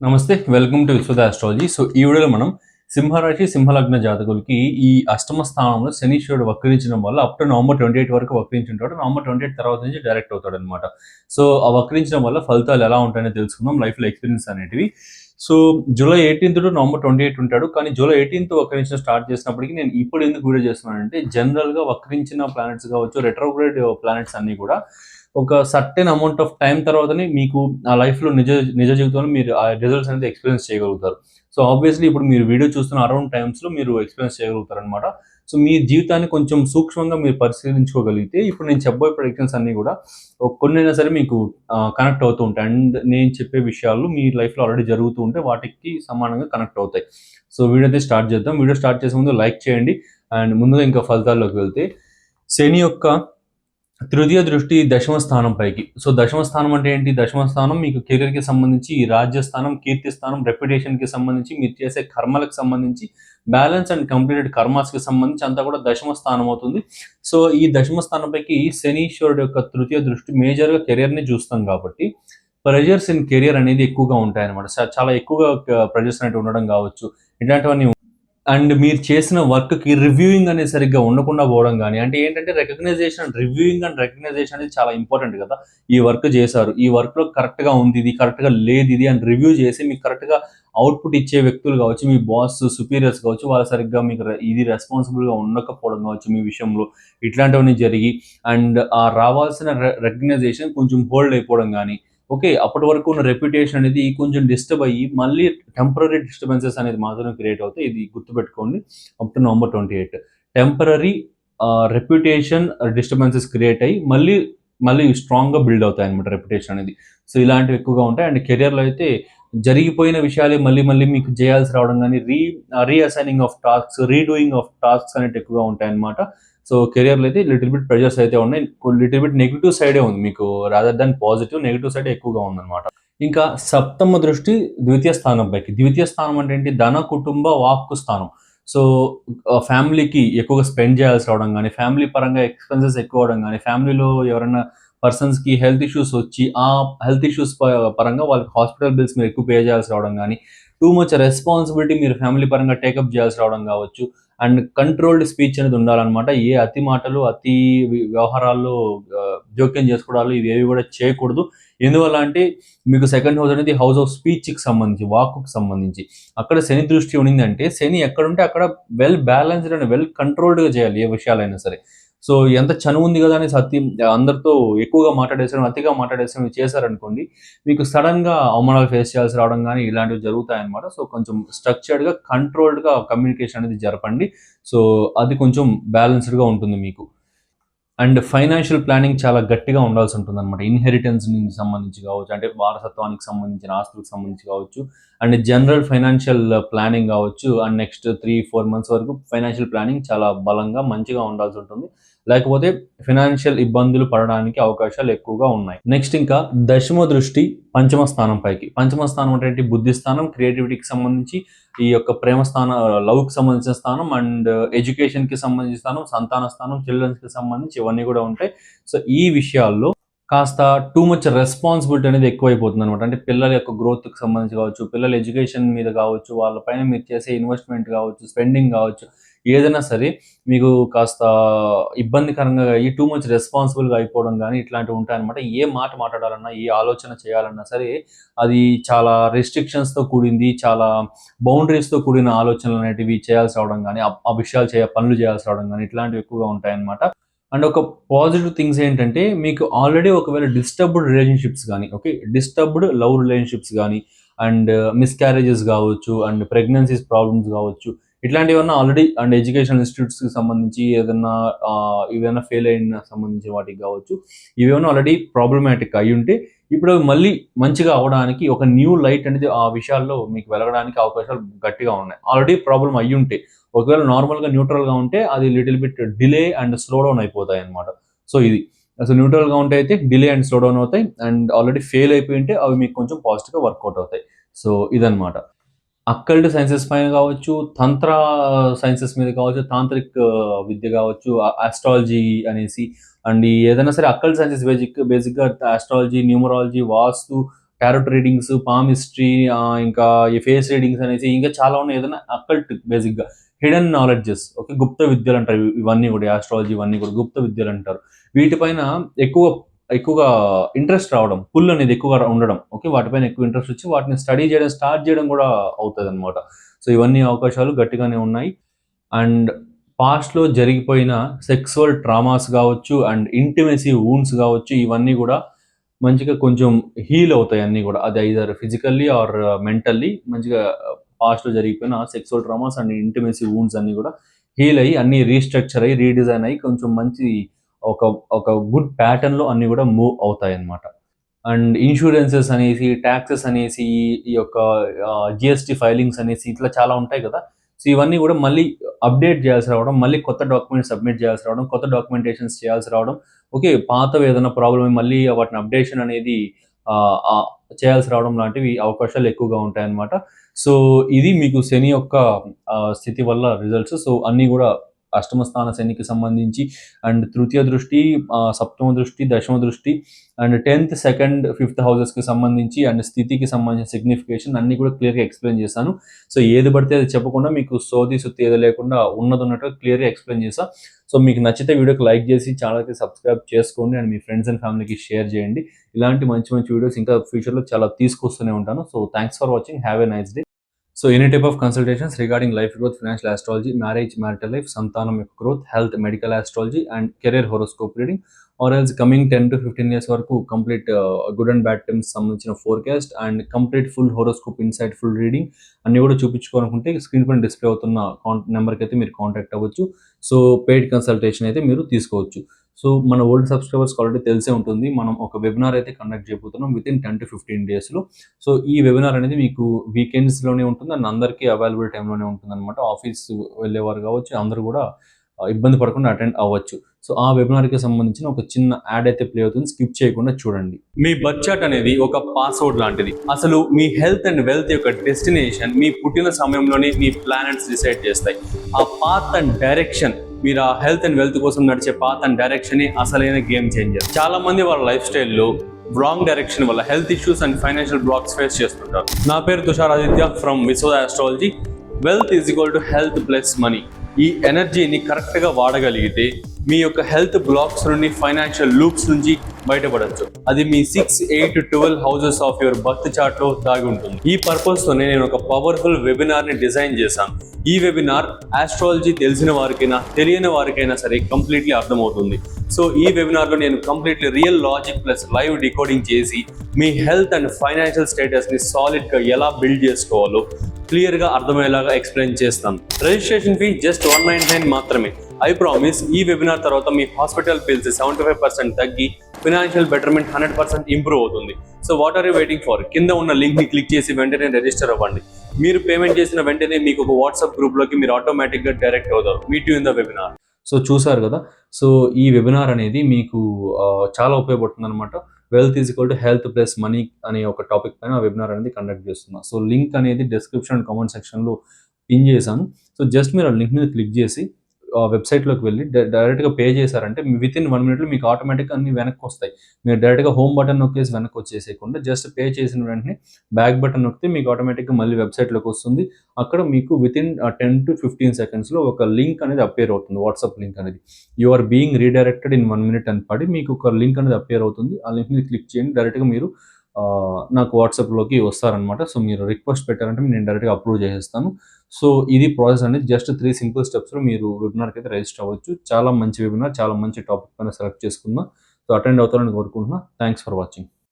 నమస్తే welcome to Vishwada astrology so ఈ వీడియోలో మనం సింహరాశి సింహలగ్న జాతకులకి ఈ అష్టమ స్థానంలో శనీశ్వరుడు వక్రించడం వల్ల up to November twenty eight వరకు వక్రించుంటాడు నవంబర్ ట్వంటీ ఎయిట్ తర్వాత నుంచి డైరెక్ట్ అవుతాడు అనమాట సో ఆ వక్రించడం వల్ల ఫలితాలు ఎలా ఉంటాయని తెలుసుకుందాం లైఫ్లో ఎక్స్పీరియన్స్ అనేటివి. So July eighteenth to November twenty eight ఉంటాడు. కానీ జూలై ఎయిటీన్త్ వక్రించడం స్టార్ట్ చేసినప్పటికీ నేను ఇప్పుడు ఎందుకు వీడియో చేస్తున్నానంటే జనరల్గా వక్రించిన ప్లానెట్స్ కావచ్చు రెట్రోగ్రేడ్ ప్లానెట్స్ అన్నీ కూడా ఒక సర్టెన్ అమౌంట్ ఆఫ్ టైం తర్వాతనే మీకు ఆ లైఫ్లో నిజ నిజ జీవితంలో మీరు ఆ రిజల్ట్స్ అనేది ఎక్స్పీరియన్స్ చేయగలుగుతారు. సో ఆబ్వియస్లీ ఇప్పుడు మీరు వీడియో చూస్తున్న అరౌండ్ టైమ్స్లో మీరు ఎక్స్పీరియన్స్ చేయగలుగుతారు అనమాట సో మీ జీవితాన్ని కొంచెం సూక్ష్మంగా మీరు పరిశీలించుకోగలిగితే ఇప్పుడు నేను చెప్పబోయే ప్రొడిక్షన్స్ అన్నీ కూడా కొన్నైనా సరే మీకు కనెక్ట్ అవుతూ ఉంటాయి. అండ్ నేను చెప్పే విషయాలు మీ లైఫ్లో ఆల్రెడీ జరుగుతూ ఉంటే వాటికి సమానంగా కనెక్ట్ అవుతాయి. సో వీడియో అయితే స్టార్ట్ చేద్దాం. వీడియో స్టార్ట్ చేసే ముందు లైక్ చేయండి. అండ్ ముందుగా ఇంకా ఫలితాల్లోకి వెళ్తే శని యొక్క తృతీయ దృష్టి దశమ స్థానం పైకి. సో దశమ స్థానం అంటే ఏంటి? దశమ స్థానం మీకు కెరీర్కి సంబంధించి రాజ్యస్థానం కీర్తి స్థానం రెప్యుటేషన్కి సంబంధించి మీరు చేసే కర్మలకు సంబంధించి బ్యాలెన్స్ అండ్ కంప్లీటెడ్ కర్మాస్కి సంబంధించి అంతా కూడా దశమ స్థానం అవుతుంది. సో ఈ దశమ స్థానం పైకి శనీశ్వరుడు యొక్క తృతీయ దృష్టి మేజర్గా ని చూస్తాం కాబట్టి ప్రెజర్స్ ఇన్ కెరియర్ అనేది ఎక్కువగా ఉంటాయన్నమాట. చాలా ఎక్కువగా ప్రెజర్స్ అనేవి ఉండడం కావచ్చు. ఇట్లాంటివన్నీ అండ్ మీరు చేసిన వర్క్కి రివ్యూయింగ్ అనేది సరిగ్గా ఉండకుండా పోవడం కానీ అంటే ఏంటంటే రికగ్నైజేషన్ రివ్యూయింగ్ అండ్ రికగ్నైజేషన్ అనేది చాలా ఇంపార్టెంట్ కదా. ఈ వర్క్ చేశారు. ఈ వర్క్లో కరెక్ట్గా ఉంది ఇది కరెక్ట్గా లేదు ఇది అని రివ్యూ చేసి మీకు కరెక్ట్గా అవుట్పుట్ ఇచ్చే వ్యక్తులు కావచ్చు మీ బాస్ సుపీరియర్స్ కావచ్చు వాళ్ళు సరిగ్గా మీకు ఇది రెస్పాన్సిబుల్గా ఉండకపోవడం కావచ్చు మీ విషయంలో ఇట్లాంటివన్నీ జరిగి అండ్ ఆ రావాల్సిన రికగ్నైజేషన్ కొంచెం హోల్డ్ అయిపోవడం కానీ ఓకే అప్పటి వరకు ఉన్న రెప్యుటేషన్ అనేది కొంచెం డిస్టర్బ్ అయ్యి మళ్ళీ టెంపరీ డిస్టర్బెన్సెస్ అనేది మాత్రం క్రియేట్ అవుతాయి. ఇది గుర్తుపెట్టుకోండి. Up to November twenty eight temporary reputation disturbances create అయ్యి మళ్ళీ మళ్ళీ స్ట్రాంగ్గా బిల్డ్ అవుతాయి అనమాట రెప్యుటేషన్ అనేది. సో ఇలాంటివి ఎక్కువగా ఉంటాయి. అండ్ కెరియర్లో అయితే జరిగిపోయిన విషయాలే మళ్ళీ మళ్ళీ మీకు చేయాల్సి రావడం కానీ re reassigning of tasks redoing of tasks అనేవి ఎక్కువగా ఉంటాయి అన్నమాట. సో కెరియర్లో అయితే లిటిల్ బిట్ ప్రెజర్స్ అయితే ఉన్నాయి. లిటిల్ బిట్ నెగిటివ్ సైడే ఉంది మీకు. Rather than positive negative side ఎక్కువగా ఉందన్నమాట. ఇంకా సప్తమ దృష్టి ద్వితీయ స్థానం పైకి ద్వితీయ స్థానం అంటే ఏంటి? ధన కుటుంబ వాక్కు స్థానం. సో ఫ్యామిలీకి ఎక్కువగా స్పెండ్ చేయాల్సి రావడం కానీ ఫ్యామిలీ పరంగా ఎక్స్పెన్సెస్ ఎక్కువ అవడం కానీ ఫ్యామిలీలో ఎవరైనా పర్సన్స్కి హెల్త్ ఇష్యూస్ వచ్చి ఆ హెల్త్ ఇష్యూస్ పరంగా వాళ్ళకి హాస్పిటల్ బిల్స్ మీరు ఎక్కువ పే చేయాల్సి రావడం కానీ టూ మచ్ రెస్పాన్సిబిలిటీ మీరు ఫ్యామిలీ పరంగా టేకప్ చేయాల్సి రావడం కావచ్చు. అండ్ కంట్రోల్డ్ స్పీచ్ అనేది ఉండాలన్నమాట. ఏ అతి మాటలు అతి వ్యవహారాల్లో జోక్యం చేసుకోవడాలు ఇవి ఏవి కూడా చేయకూడదు. ఎందువల్ల అంటే మీకు సెకండ్ హౌస్ అనేది హౌస్ ఆఫ్ స్పీచ్కి సంబంధించి వాక్కి సంబంధించి. అక్కడ శని దృష్టి ఉండిందంటే శని ఎక్కడుంటే అక్కడ వెల్ బ్యాలెన్స్డ్ అండ్ వెల్ కంట్రోల్డ్గా చేయాలి ఏ విషయాలైనా సరే. సో ఎంత చనువు ఉంది కదా అని అతి అందరితో ఎక్కువగా మాట్లాడేసారు అతిగా మాట్లాడేసారు చేశారనుకోండి మీకు సడన్గా అవమానాలు ఫేస్ చేయాల్సి రావడం కానీ ఇలాంటివి జరుగుతాయన్నమాట. సో కొంచెం స్ట్రక్చర్డ్గా కంట్రోల్డ్గా కమ్యూనికేషన్ అనేది జరపండి. సో అది కొంచెం బ్యాలెన్స్డ్గా ఉంటుంది మీకు. అండ్ ఫైనాన్షియల్ ప్లానింగ్ చాలా గట్టిగా ఉండాల్సి ఉంటుంది అనమాట ఇన్హెరిటెన్స్ సంబంధించి కావచ్చు అంటే వారసత్వానికి సంబంధించిన ఆస్తులకు సంబంధించి కావచ్చు అండ్ జనరల్ ఫైనాన్షియల్ ప్లానింగ్ కావచ్చు and next three four months వరకు ఫైనాన్షియల్ ప్లానింగ్ చాలా బలంగా మంచిగా ఉండాల్సి ఉంటుంది. లేకపోతే ఫినాన్షియల్ ఇబ్బందులు పడడానికి అవకాశాలు ఎక్కువగా ఉన్నాయి. నెక్స్ట్ ఇంకా దశమ దృష్టి పంచమ స్థానం పైకి. పంచమ స్థానం అంటే బుద్ధి స్థానం క్రియేటివిటీకి సంబంధించి ఈ యొక్క ప్రేమ స్థానం లవ్కి సంబంధించిన స్థానం అండ్ ఎడ్యుకేషన్కి సంబంధించిన స్థానం సంతాన స్థానం చిల్డ్రన్స్కి సంబంధించి ఇవన్నీ కూడా ఉంటాయి. సో ఈ విషయాల్లో కాస్త టూ మచ్ రెస్పాన్సిబిలిటీ అనేది ఎక్కువైపోతుంది అనమాట అంటే పిల్లల యొక్క గ్రోత్కి సంబంధించి కావచ్చు పిల్లల ఎడ్యుకేషన్ మీద కావచ్చు వాళ్ళపైన మీరు చేసే ఇన్వెస్ట్మెంట్ కావచ్చు స్పెండింగ్ కావచ్చు ఏదైనా సరే మీకు కాస్త ఇబ్బందికరంగా ఈ టూ మచ్ రెస్పాన్సిబుల్గా అయిపోవడం కానీ ఇట్లాంటివి ఉంటాయన్నమాట. ఏ మాట మాట్లాడాలన్నా ఏ ఆలోచన చేయాలన్నా సరే అది చాలా రెస్ట్రిక్షన్స్తో కూడింది చాలా బౌండరీస్తో కూడిన ఆలోచనలు అనేటివి చేయాల్సి రావడం కానీ ఆ విషయాలు చేయ పనులు చేయాల్సి రావడం కానీ ఇట్లాంటివి ఎక్కువగా ఉంటాయన్నమాట. అండ్ ఒక పాజిటివ్ థింగ్స్ ఏంటంటే మీకు ఆల్రెడీ ఒకవేళ డిస్టర్బ్డ్ రిలేషన్షిప్స్ కానీ ఓకే డిస్టర్బ్డ్ లవ్ రిలేషన్షిప్స్ కానీ అండ్ మిస్క్యారేజెస్ కావచ్చు అండ్ ప్రెగ్నెన్సీస్ ప్రాబ్లమ్స్ కావచ్చు ఇట్లాంటివన్నా ఆల్రెడీ అండ్ ఎడ్యుకేషన్ ఇన్స్టిట్యూట్స్కి సంబంధించి ఏదైనా ఏదైనా ఫెయిల్ అయిన సంబంధించిన వాటికి కావచ్చు ఇవేమన్నా ఆల్రెడీ ప్రాబ్లమాటిక్ అయి ఉంటే ఇప్పుడు మళ్ళీ మంచిగా అవడానికి ఒక న్యూ లైట్ అనేది ఆ విషయాల్లో మీకు వెలగడానికి అవకాశాలు గట్టిగా ఉన్నాయి. ఆల్రెడీ ప్రాబ్లం అయ్యి ఉంటే ఒకవేళ నార్మల్గా న్యూట్రల్గా ఉంటే అది little bit delay and slow down అయిపోతాయి అనమాట సో ఇది. అసలు న్యూట్రల్గా ఉంటే అయితే డిలే అండ్ స్లో డౌన్ అవుతాయి అండ్ ఆల్రెడీ ఫెయిల్ అయిపోయి ఉంటే అవి మీకు కొంచెం పాజిటివ్గా వర్కౌట్ అవుతాయి. సో ఇదనమాట అక్కల్డ్ సైన్సెస్ పైన కావచ్చు తంత్ర సైన్సెస్ మీద కావచ్చు తాంత్రిక్ విద్య కావచ్చు ఆస్ట్రాలజీ అనేసి. అండ్ ఏదైనా సరే అక్కల్ సైన్సెస్ బేసిక్ బేసిక్గా astrology numerology vastu tarot readings palmistry ఇంకా ఈ ఫేస్ రీడింగ్స్ అనేసి ఇంకా చాలా ఉన్నాయి. ఏదైనా అక్కల్ట్ బేసిక్గా. హిడెన్ నాలెడ్జెస్ ఓకే గుప్త విద్యలు అంటారు ఇవన్నీ కూడా ఆస్ట్రాలజీ ఇవన్నీ కూడా గుప్త విద్యలు అంటారు. వీటిపైన ఎక్కువ ఎక్కువగా ఇంట్రెస్ట్ రావడం పుల్ అనేది ఎక్కువగా ఉండడం ఓకే వాటిపైన ఎక్కువ ఇంట్రెస్ట్ వచ్చి వాటిని స్టడీ చేయడం స్టార్ట్ చేయడం కూడా అవుతుంది అనమాట సో ఇవన్నీ అవకాశాలు గట్టిగానే ఉన్నాయి. అండ్ పాస్ట్లో జరిగిపోయిన సెక్సువల్ ట్రామాస్ కావచ్చు అండ్ ఇంటిమెసీ వూన్స్ కావచ్చు ఇవన్నీ కూడా మంచిగా కొంచెం హీల్ అవుతాయి అన్నీ కూడా. అది ఐదర్ ఫిజికల్లీ ఆర్ మెంటల్లీ మంచిగా uh, పాస్ట్లో జరిగిపోయిన sexual traumas and intimacy wounds అన్నీ కూడా హీల్ అయ్యి అన్ని రీస్ట్రక్చర్ అయ్యి రీడిజైన్ అయ్యి కొంచెం మంచి ఒక ఒక గుడ్ ప్యాటర్న్లో అన్నీ కూడా మూవ్ అవుతాయి అన్నమాట అండ్ ఇన్సూరెన్సెస్ అనేసి ట్యాక్సెస్ అనేసి ఈ యొక్క జిఎస్టీ ఫైలింగ్స్ అనేసి ఇట్లా చాలా ఉంటాయి కదా. సో ఇవన్నీ కూడా మళ్ళీ అప్డేట్ చేయాల్సి రావడం మళ్ళీ కొత్త డాక్యుమెంట్స్ సబ్మిట్ చేయాల్సి రావడం కొత్త డాక్యుమెంటేషన్స్ చేయాల్సి రావడం ఓకే పాతవి ఏదైనా ప్రాబ్లమ్ మళ్ళీ వాటిని అప్డేషన్ అనేది చేయాల్సి రావడం లాంటివి అవకాశాలు ఎక్కువగా ఉంటాయన్నమాట. సో ఇది మీకు శని యొక్క స్థితి వల్ల రిజల్ట్స్ సో అన్నీ కూడా అష్టమ స్థాన శనికి సంబంధించి అండ్ తృతీయ దృష్టి సప్తమ దృష్టి దశమ దృష్టి అండ్ టెన్త్ సెకండ్ ఫిఫ్త్ హౌసెస్కి సంబంధించి అండ్ స్థితికి సంబంధించిన సిగ్నిఫికేషన్ అన్ని కూడా క్లియర్గా ఎక్స్ప్లెయిన్ చేశాను. సో ఏది పడితే అది చెప్పకుండా మీకు సోది సుత్తి ఏది లేకుండా ఉన్నది ఉన్నట్టు క్లియర్గా ఎక్స్ప్లెయిన్ చేశాను సో మీకు నచ్చితే వీడియోకి లైక్ చేసి ఛానల్కి సబ్స్క్రైబ్ చేసుకోండి అండ్ మీ ఫ్రెండ్స్ అండ్ ఫ్యామిలీకి షేర్ చేయండి. ఇలాంటి మంచి మంచి వీడియోస్ ఇంకా ఫ్యూచర్లో చాలా తీసుకొస్తూనే ఉంటాను. So thanks for watching have a nice day so any type of consultations regarding life growth financial astrology marriage marital life సంతానం యొక్క growth health medical astrology and career horoscope reading or else coming ten to fifteen years వరకు complete good and bad times సంబంధించిన forecast and complete full horoscope insight full reading అన్ని కూడా చూపించుకోవాలనుకుంటే screen పైన display అవుతున్న నెంబర్కి అయితే మీరు కాంటాక్ట్ అవ్వచ్చు. సో పెయిడ్ కన్సల్టేషన్ అయితే మీరు తీసుకోవచ్చు. సో మన ఓల్డ్ సబ్స్క్రైబర్స్ ఆల్రెడీ తెలిసే ఉంటుంది. మనం ఒక వెబినార్ అయితే కండక్ట్ చేయబోతున్నాం within ten to fifteen డేస్లో సో ఈ వెబినార్ అనేది మీకు వీకెండ్స్లోనే ఉంటుంది. అండ్ అందరికీ అవైలబుల్ టైంలోనే ఉంటుంది అనమాట ఆఫీస్ వెళ్ళేవారు కావచ్చు అందరూ కూడా ఇబ్బంది పడకుండా అటెండ్ అవ్వచ్చు. సో ఆ వెబినార్కి సంబంధించిన ఒక చిన్న యాడ్ అయితే ప్లే అవుతుంది. స్కిప్ చేయకుండా చూడండి. మీ బడ్జెట్ అనేది ఒక పాస్వర్డ్ లాంటిది. అసలు మీ హెల్త్ అండ్ వెల్త్ యొక్క డెస్టినేషన్ మీ పుట్టిన సమయంలోనే మీ ప్లానెట్స్ డిసైడ్ చేస్తాయి. ఆ పాత్ అండ్ డైరెక్షన్ మీరు ఆ హెల్త్ అండ్ వెల్త్ కోసం నడిచే పాత్ అండ్ డైరెక్షన్ అసలైన గేమ్ చేంజర్ చాలా మంది వాళ్ళ లైఫ్ స్టైల్లో రాంగ్ డైరెక్షన్ వల్ల health issues and financial blocks face చేస్తుంటారు. నా పేరు Tushar Aditya from Vishwa astrology wealth is equal to health plus money ఈ ఎనర్జీని కరెక్ట్గా వాడగలిగితే మీ యొక్క హెల్త్ బ్లాక్స్ నుండి ఫైనాన్షియల్ లూప్స్ నుంచి బయటపడచ్చు. అది మీ six eight twelve houses of your birth చార్ట్లో దాగి ఉంటుంది. ఈ పర్పస్ తోనే నేను ఒక పవర్ఫుల్ వెబినార్ని డిజైన్ చేశాను. ఈ వెబినార్ ఆస్ట్రాలజీ తెలిసిన వారికైనా తెలియని వారికైనా సరే కంప్లీట్లీ అర్థమవుతుంది. సో ఈ వెబినార్లో నేను completely real logic plus live decoding చేసి మీ హెల్త్ అండ్ ఫైనాన్షియల్ స్టేటస్ని సాలిడ్గా ఎలా బిల్డ్ చేసుకోవాలో క్లియర్గా అర్థమయ్యేలాగా ఎక్స్ప్లెయిన్ చేస్తాను. Registration fee just one nine nine మాత్రమే. ఐ ప్రామిస్ ఈ వెబినార్ తర్వాత మీ hospital bills seventy five percent తగ్గి financial betterment hundred percent improve అవుతుంది. So what are you waiting for కింద ఉన్న లింక్ని క్లిక్ చేసి వెంటనే రిజిస్టర్ అవ్వండి. మీరు పేమెంట్ చేసిన వెంటనే మీకు ఒక వాట్సాప్ గ్రూప్లోకి మీరు ఆటోమేటిక్గా డైరెక్ట్ అవుతారు. Meet you in the webinar so చూసారు కదా? సో ఈ వెబినార్ అనేది మీకు చాలా ఉపయోగపడుతుంది అనమాట wealth is equal to health plus money అనే ఒక టాపిక్ పైన వెబినార్ అనేది కండక్ట్ చేస్తున్నా. సో లింక్ అనేది డిస్క్రిప్షన్ అండ్ కామెంట్ సెక్షన్లో పిన్ చేశాను. సో జస్ట్ మీరు ఆ లింక్ మీద క్లిక్ చేసి వెబ్సైట్లోకి వెళ్ళి డైరెక్ట్గా పే చేశారంటే విత్ ఇన్ వన్ మినిట్లో మీకు ఆటోమేటిక్గా అన్ని వెనక్కి వస్తాయి మీరు డైరెక్ట్గా హోమ్ బటన్ నొక్కేసి వెనక్కి వచ్చేసేయకుండా జస్ట్ పే చేసిన వెంటనే బ్యాక్ బటన్ నొక్కితే మీకు ఆటోమేటిక్గా మళ్ళీ వెబ్సైట్లోకి వస్తుంది. అక్కడ మీకు within ten to fifteen సెకండ్స్లో ఒక లింక్ అనేది అపేర్ అవుతుంది. వాట్సాప్ లింక్ అనేది. You are being redirected in one minute అని పడి మీకు ఒక లింక్ అనేది అపేర్ అవుతుంది. ఆ లింక్ని క్లిక్ చేయండి. డైరెక్ట్గా మీరు నాకు వాట్సాప్లోకి వస్తారనమాట సో మీరు రిక్వెస్ట్ పెట్టారంటే నేను డైరెక్ట్గా అప్రూవ్ చేసేస్తాను. సో ఇది ప్రాసెస్ అనేది జస్ట్ త్రీ సింపుల్ స్టెప్స్లో మీరు వెబినార్కి అయితే రిజిస్టర్ అవ్వచ్చు. చాలా మంచి వెబినార్ చాలా మంచి టాపిక్ పైన సెలెక్ట్ చేసుకుందాం. సో అటెండ్ అవుతారని కోరుకుంటున్నా. Thanks for watching.